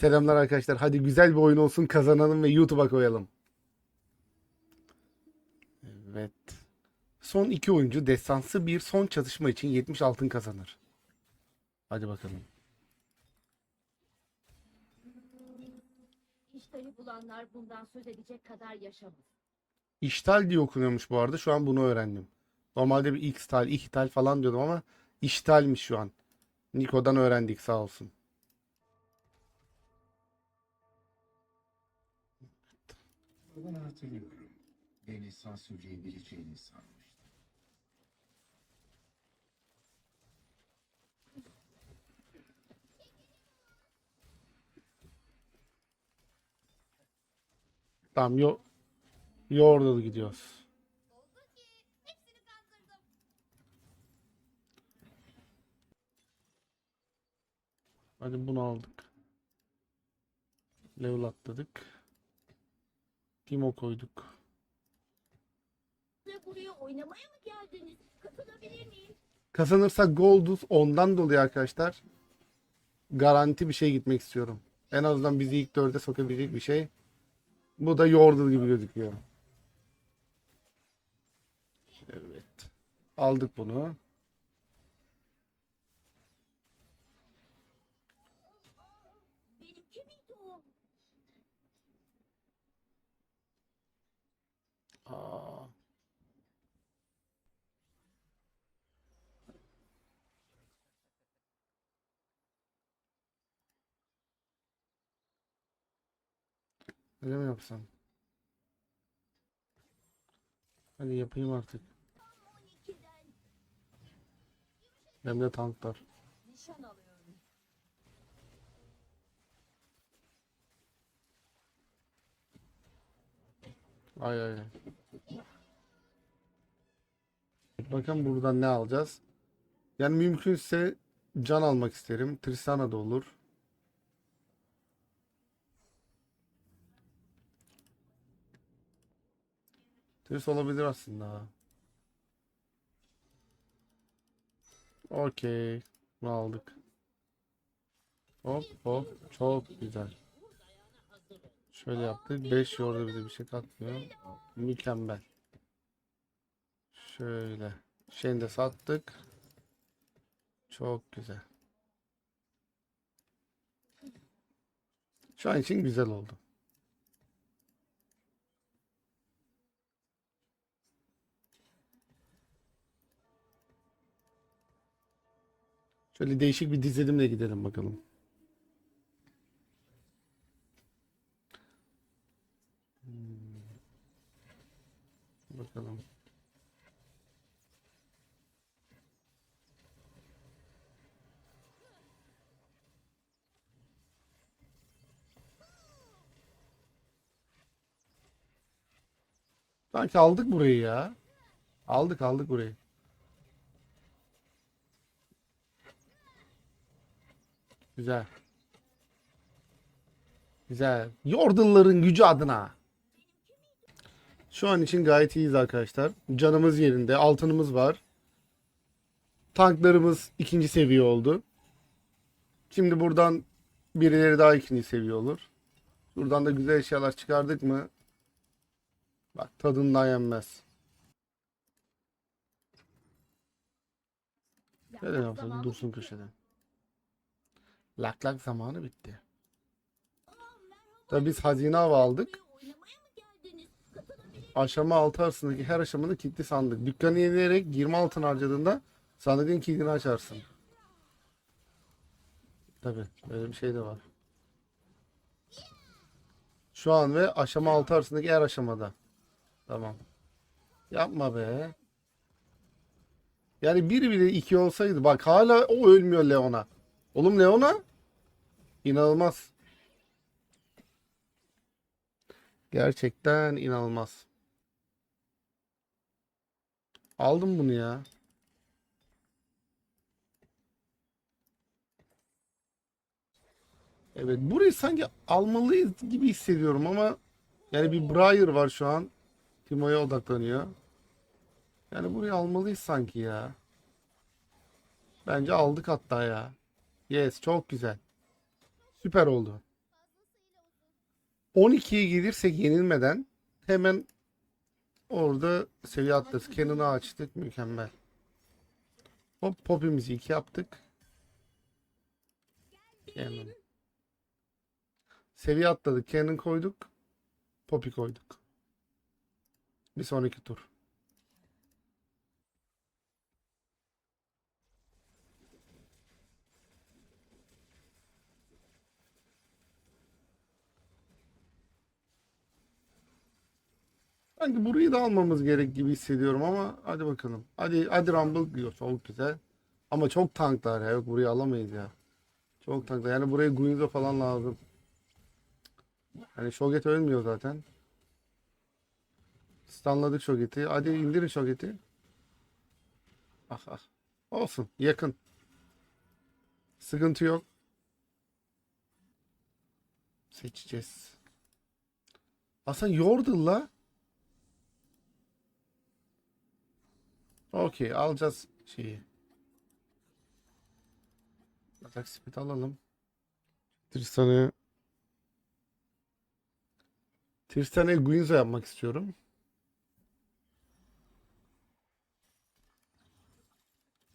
Selamlar arkadaşlar. Hadi güzel bir oyun olsun kazanalım ve YouTube'a koyalım. Evet. Son iki oyuncu destansı bir son çatışma için 70 altın kazanır. Hadi bakalım. İştahı bulanlar bundan söz edecek kadar yaşamaz. İştal diye okunuyormuş bu arada. Şu an bunu öğrendim. Normalde bir Xtal, İhtal falan diyordum ama iştalmiş şu an. Niko'dan öğrendik sağ olsun. Bunu hatırlıyorum. Beni sansürleyebileceğini sanmıştım. Tamam yo Yordle gidiyoruz. Hadi bunu aldık. Level atladık. Timo koyduk. Buraya oynamaya mı geldiniz? Katılabilir miyim? Kazanırsak Golduz ondan dolayı arkadaşlar garanti bir şey gitmek istiyorum. En azından bizi ilk dörde sokabilecek bir şey. Bu da Yordle gibi gözüküyor. Evet. Aldık bunu. Öyle mi yapsam? Hadi yapayım artık. 12'den Hem de tanklar. nişan alıyorum. Ay ay. ay. Bakın buradan ne alacağız? Yani mümkünse can almak isterim. Tristana da olur. Tris olabilir aslında. Okey. Bunu aldık. Hop hop. Çok güzel. Şöyle yaptık. 5 yordu bize bir şey katmıyor. Mükemmel. Şöyle. Şeyini de sattık. Çok güzel. Şu an için güzel oldu. Şöyle değişik bir dizilimle gidelim bakalım. Bakalım. Sanki aldık burayı ya. Aldık aldık burayı. Güzel. Güzel. Yordle'ların gücü adına. Şu an için gayet iyiyiz arkadaşlar. Canımız yerinde. Altınımız var. Tanklarımız ikinci seviye oldu. Şimdi buradan birileri daha ikinci seviye olur. Buradan da güzel eşyalar çıkardık mı? Bak tadından yenmez. Neden yapsın? Dursun köşede. Lak lak zamanı bitti. Tabii biz hazine avı aldık. Aşama 6 arasındaki her aşamanın kilitli sandık. Dükkanı yenileyerek 20 altın harcadığında sandığın kilidini açarsın. Tabi böyle bir şey de var. Şu an ve aşama 6 arasındaki her aşamada. Tamam. Yapma be. Yani biri bile iki olsaydı bak hala o ölmüyor Leon'a. Oğlum Leon'a inanılmaz. Gerçekten inanılmaz. Aldım bunu ya. Evet burayı sanki almalıyız gibi hissediyorum ama yani bir Briar var şu an. Timo'ya odaklanıyor. Yani burayı almalıyız sanki ya. Bence aldık hatta ya. Yes çok güzel. Süper oldu. 12'ye gelirsek yenilmeden hemen orada seviye atlarız. Cannon'ı açtık. Mükemmel. Hop popimizi 2 yaptık. Cannon. Seviye atladık. Cannon koyduk. Poppy koyduk. Bir sonraki tur. Sanki burayı da almamız gerek gibi hissediyorum ama hadi bakalım. Hadi hadi Rumble diyor. Çok güzel. Ama çok tanklar ya. Yok burayı alamayız ya. Çok tanklar. Yani buraya Guinsoo falan lazım. Hani Shoget ölmüyor zaten. Stunladık Shoget'i. Hadi indirin Shoget'i. Ah ah. Olsun. Yakın. Sıkıntı yok. Seçeceğiz. Aslında Yordle'la Okey alacağız şeyi. Atak speed alalım. Tristan'ı Tristan'ı Guinzo yapmak istiyorum.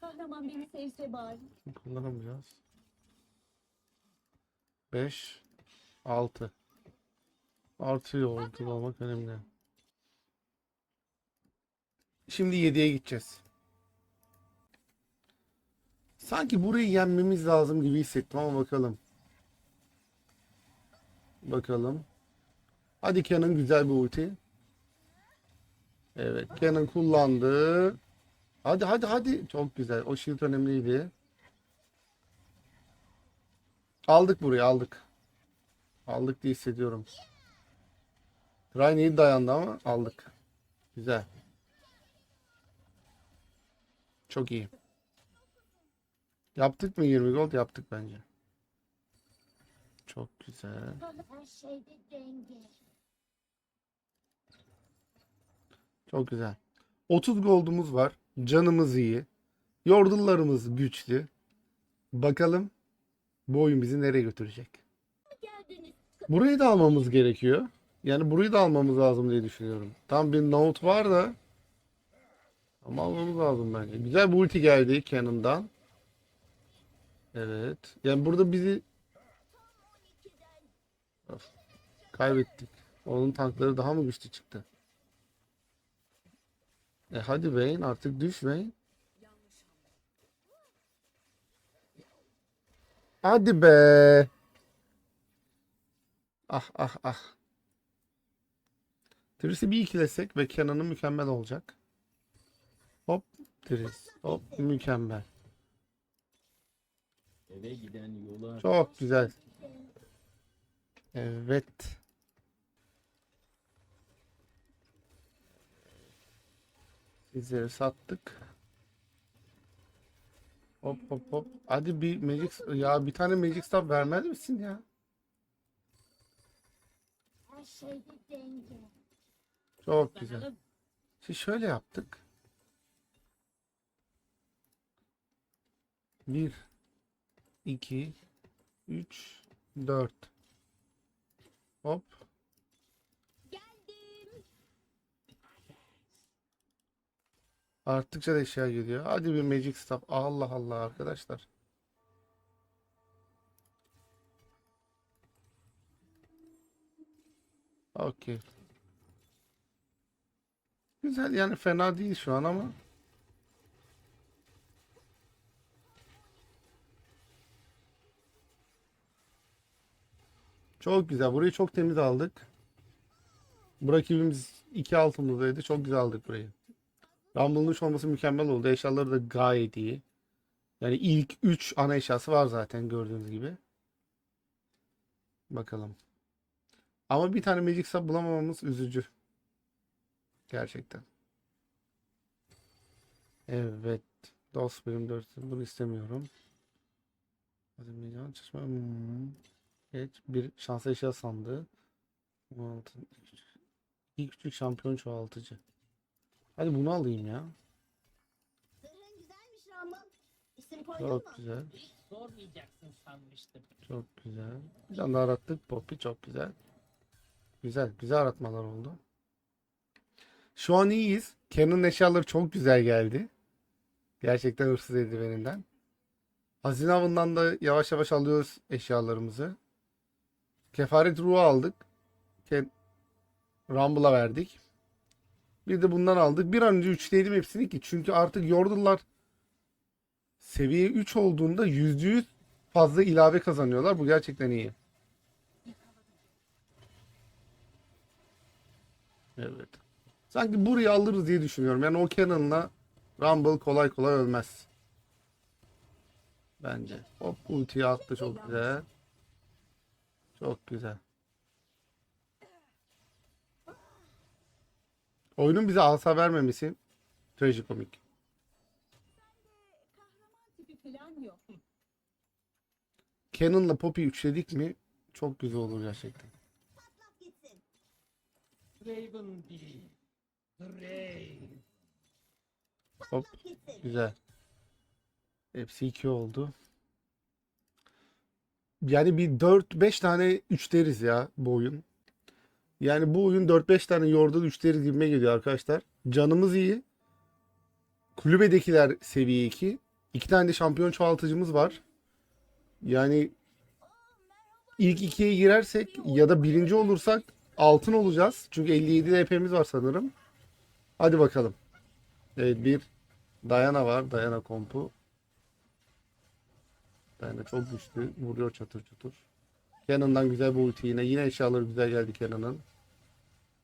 Kahraman beni sevse bari. Kullanamayacağız. 5 6 Artı olmak önemli. Şimdi 7'ye gideceğiz. Sanki burayı yenmemiz lazım gibi hissettim ama bakalım. Bakalım. Hadi Canon güzel bir ulti. Evet Canon kullandı. Hadi hadi hadi. Çok güzel. O shield önemliydi. Aldık burayı aldık. Aldık diye hissediyorum. Ryan iyi dayandı ama aldık. Güzel. Çok iyi. Yaptık mı 20 gold? Yaptık bence. Çok güzel. Çok güzel. 30 gold'umuz var. Canımız iyi. Yordullarımız güçlü. Bakalım bu oyun bizi nereye götürecek? Burayı da almamız gerekiyor. Yani burayı da almamız lazım diye düşünüyorum. Tam bir note var da ama almamız lazım bence. Güzel bir ulti geldi Cannon'dan. Evet. Yani burada bizi Of. kaybettik. Onun tankları daha mı güçlü çıktı? E hadi Vayne artık düş Vayne. Hadi be. Ah ah ah. Tris'i bir ikilesek ve Kenan'ı mükemmel olacak. Hop Tris. Hop mükemmel. Eve giden yola Çok güzel. Evet. Sizleri sattık. Hop hop hop. Hadi bir Magic ya bir tane Magic Staff vermez misin ya? Her şeyde denge. Çok güzel. Şimdi şöyle yaptık. Bir, iki, üç, dört. Hop. Geldim. Arttıkça da eşya geliyor. Hadi bir Magic Staff. Allah Allah arkadaşlar. Okey. Güzel yani fena değil şu an ama. Çok güzel. Burayı çok temiz aldık. Bu rakibimiz iki altımızdaydı. Çok güzel aldık burayı. Rumble'ın 3 olması mükemmel oldu. Eşyaları da gayet iyi. Yani ilk 3 ana eşyası var zaten gördüğünüz gibi. Bakalım. Ama bir tane Magic Sub bulamamamız üzücü. Gerçekten. Evet. DOS bölüm 4. Bunu istemiyorum. Azerbaycan çalışma. Hmm. Evet. Bir şans eşya sandığı. 16. İlk küçük şampiyon çoğaltıcı. Hadi bunu alayım ya. Zırhın güzelmiş. İsim koydun mu? Çok güzel. sormayacaksın sanmıştım. Çok güzel. Bir tane daha arattık. Poppy çok güzel. Güzel. Güzel aratmalar oldu. Şu an iyiyiz. Canon'ın eşyaları çok güzel geldi. Gerçekten hırsız eldiveninden. Hazine avından da yavaş yavaş alıyoruz eşyalarımızı. Kefaret ruhu aldık. Ken Rumble'a verdik. Bir de bundan aldık. Bir an önce üçleyelim hepsini ki. Çünkü artık Yordle'lar seviye 3 olduğunda %100 fazla ilave kazanıyorlar. Bu gerçekten iyi. Evet. Sanki burayı alırız diye düşünüyorum. Yani o Cannon'la Rumble kolay kolay ölmez. Bence. Hop ultiyi attı çok güzel. Çok güzel. Oyunun bize asa vermemesi trajikomik. Cannon'la Poppy üçledik mi çok güzel olur gerçekten. Raven. Hop güzel. Hepsi 2 oldu. Yani bir 4-5 tane üçleriz ya bu oyun. Yani bu oyun 4-5 tane yordan üçleriz gibime geliyor arkadaşlar. Canımız iyi. Kulübedekiler seviye 2. İki tane de şampiyon çoğaltıcımız var. Yani ilk ikiye girersek ya da birinci olursak altın olacağız. Çünkü 57 LP'miz var sanırım. Hadi bakalım. Evet bir Dayana var. Dayana kompu. Dayana çok güçlü. Vuruyor çatır çatır. Cannon'dan güzel bir ulti yine. Yine eşyaları güzel geldi Cannon'ın.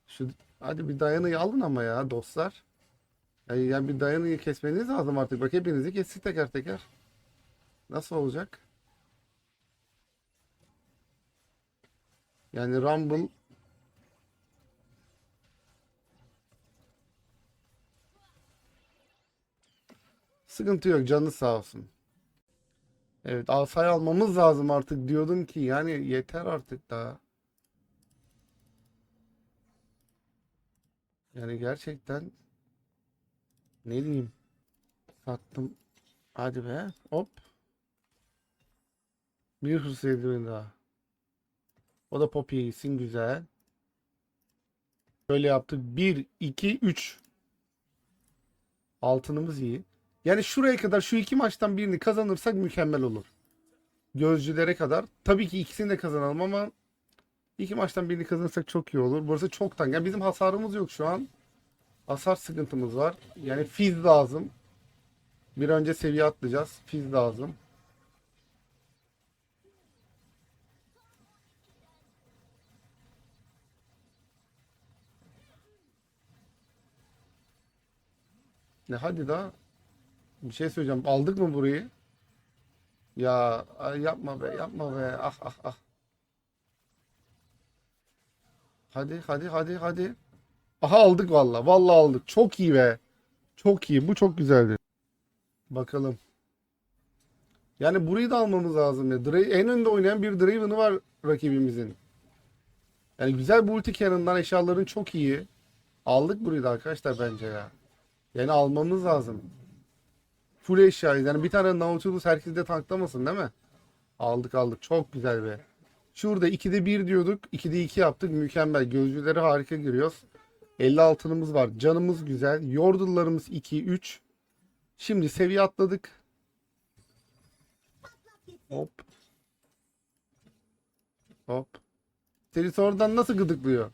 Şu hadi bir Dayana'yı alın ama ya dostlar. Yani, yani bir Dayana'yı kesmeniz lazım artık. Bak hepinizi kestik teker teker. Nasıl olacak? Yani Rumble Sıkıntı yok canı sağ olsun. Evet asayı almamız lazım artık diyordum ki yani yeter artık daha. Yani gerçekten ne diyeyim sattım. Hadi be hop. Bir hırs daha. O da Poppy'ye gitsin güzel. Böyle yaptık. 1, 2, 3. Altınımız iyi. Yani şuraya kadar şu iki maçtan birini kazanırsak mükemmel olur. Gözcülere kadar. Tabii ki ikisini de kazanalım ama iki maçtan birini kazanırsak çok iyi olur. Burası çok tank. Yani bizim hasarımız yok şu an. Hasar sıkıntımız var. Yani fiz lazım. Bir önce seviye atlayacağız. Fiz lazım. Ne hadi daha. Bir şey söyleyeceğim. Aldık mı burayı? Ya yapma be, yapma be. Ah ah ah. Hadi hadi hadi hadi. Aha aldık valla. Valla aldık. Çok iyi be. Çok iyi. Bu çok güzeldi. Bakalım. Yani burayı da almamız lazım ya. Dra- en önde oynayan bir Draven'ı var rakibimizin. Yani güzel bu ulti canon'dan eşyaların çok iyi. Aldık burayı da arkadaşlar bence ya. Yani almamız lazım. Full eşyayız. Yani bir tane Nautilus herkes de tanklamasın değil mi? Aldık aldık. Çok güzel be. Şurada 2'de 1 diyorduk. 2'de 2 yaptık. Mükemmel. Gözcüleri harika giriyoruz. 50 altınımız var. Canımız güzel. Yordle'larımız 2, 3. Şimdi seviye atladık. Hop. Hop. Seni sonradan nasıl gıdıklıyor?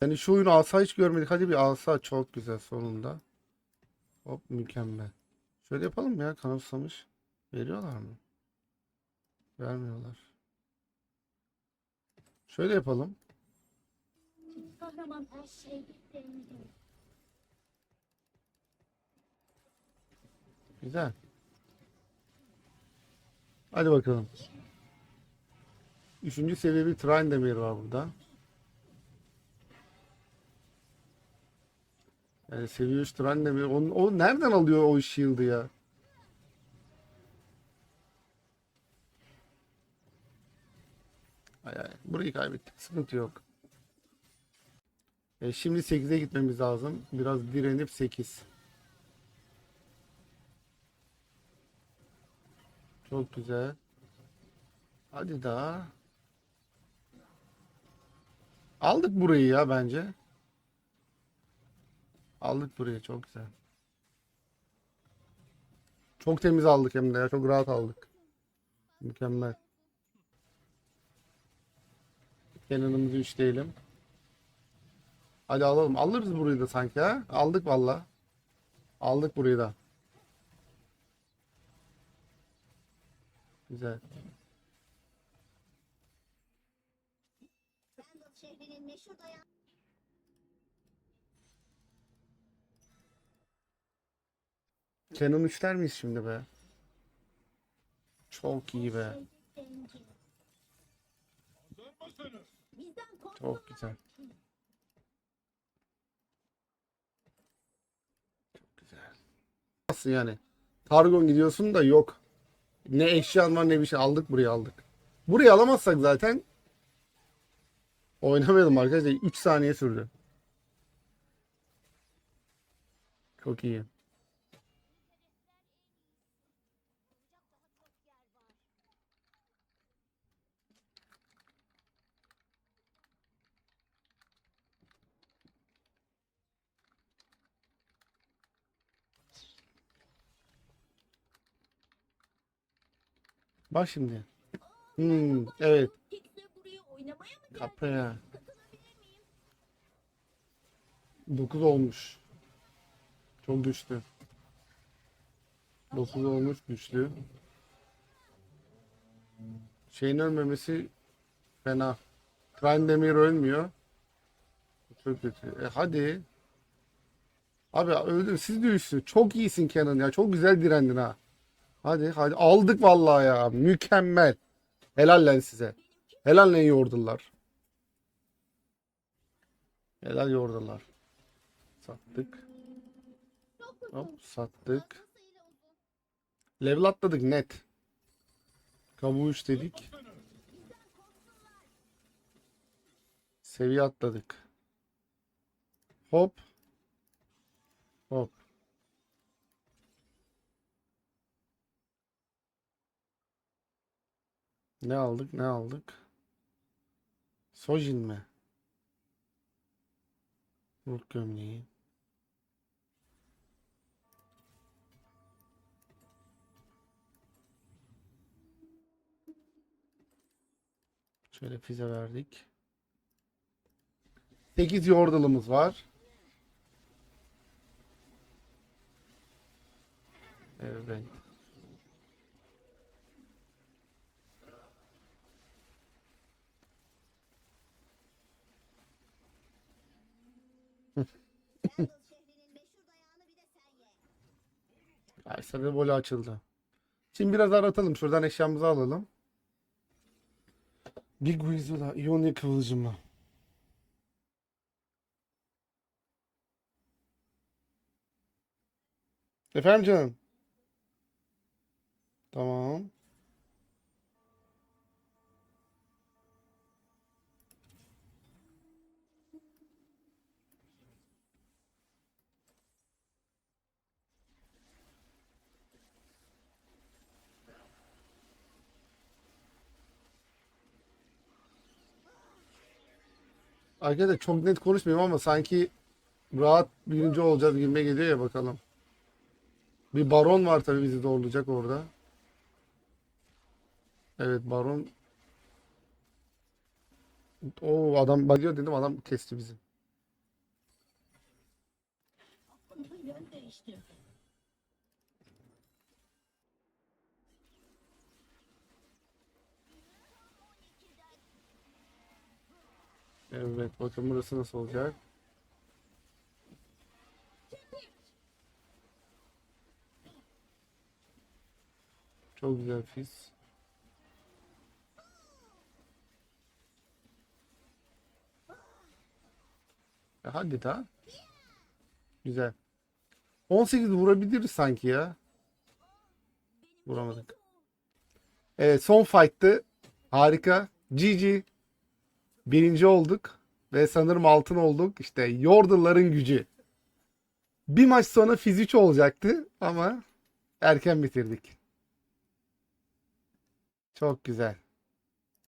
Yani şu oyunu asa hiç görmedik. Hadi bir asa çok güzel sonunda. Hop mükemmel. Şöyle yapalım ya kanıtsamış. Veriyorlar mı? Vermiyorlar. Şöyle yapalım. Kahraman her şey bitti. Güzel. Hadi bakalım. Üçüncü seviye bir Trine Demir var burada. Yani seviye 3 Trine Demir. O, o nereden alıyor o shield'ı ya? Ay ay. Burayı kaybettik. Sıkıntı yok. E, şimdi 8'e gitmemiz lazım. Biraz direnip 8. Çok güzel. Hadi daha. Aldık burayı ya bence. Aldık burayı çok güzel. Çok temiz aldık hem de ya. Çok rahat aldık. Mükemmel. Kenan'ımızı üçleyelim. Hadi alalım. Alırız burayı da sanki ha. Aldık valla. Aldık burayı da. Güzel. Canon 3'ler miyiz şimdi be? Çok iyi be. Çok güzel. Çok güzel. Nasıl yani? Targon gidiyorsun da yok. Ne eşyan var ne bir şey aldık buraya aldık. Burayı alamazsak zaten oynamayalım arkadaşlar. 3 saniye sürdü. Çok iyi. Bak şimdi. Hmm, evet. Kapıya. Katılabilir miyim? 9 olmuş. Çok güçlü. 9 olmuş güçlü. Şeyin ölmemesi fena. Trendemir ölmüyor. Çok kötü. E hadi. Abi öldüm. Siz de üstü. Çok iyisin Kenan ya. Çok güzel direndin ha. Hadi hadi. Aldık vallahi ya. Mükemmel. Helal lan size. Helal lan yoğurdular. Helal yoğurdular. Sattık. Hop sattık. Level atladık net. Kabuğu dedik. Seviye atladık. Hop. Hop. Ne aldık? Ne aldık? Sojin mi? Ruh gömleği. Şöyle füze verdik. 8 yordalımız var. Evet. Aysa bir volü açıldı. Şimdi biraz aratalım. Şuradan eşyamızı alalım. Big Weasel'a iyonik kıvılcımı. Efendim canım. Tamam. Arkadaşlar çok net konuşmayayım ama sanki rahat birinci olacağız gibime geliyor ya bakalım. Bir baron var tabii bizi doğrulacak orada. Evet baron. O adam bakıyor dedim adam kesti bizi. Yön değiştir. Evet bakın burası nasıl olacak. Çok güzel fiz. E hadi daha. Güzel. 18 vurabiliriz sanki ya. Vuramadık. Evet son fight'tı. Harika. GG. Birinci olduk. Ve sanırım altın olduk. İşte Yordle'ların gücü. Bir maç sonra Fiz 3 olacaktı ama erken bitirdik. Çok güzel.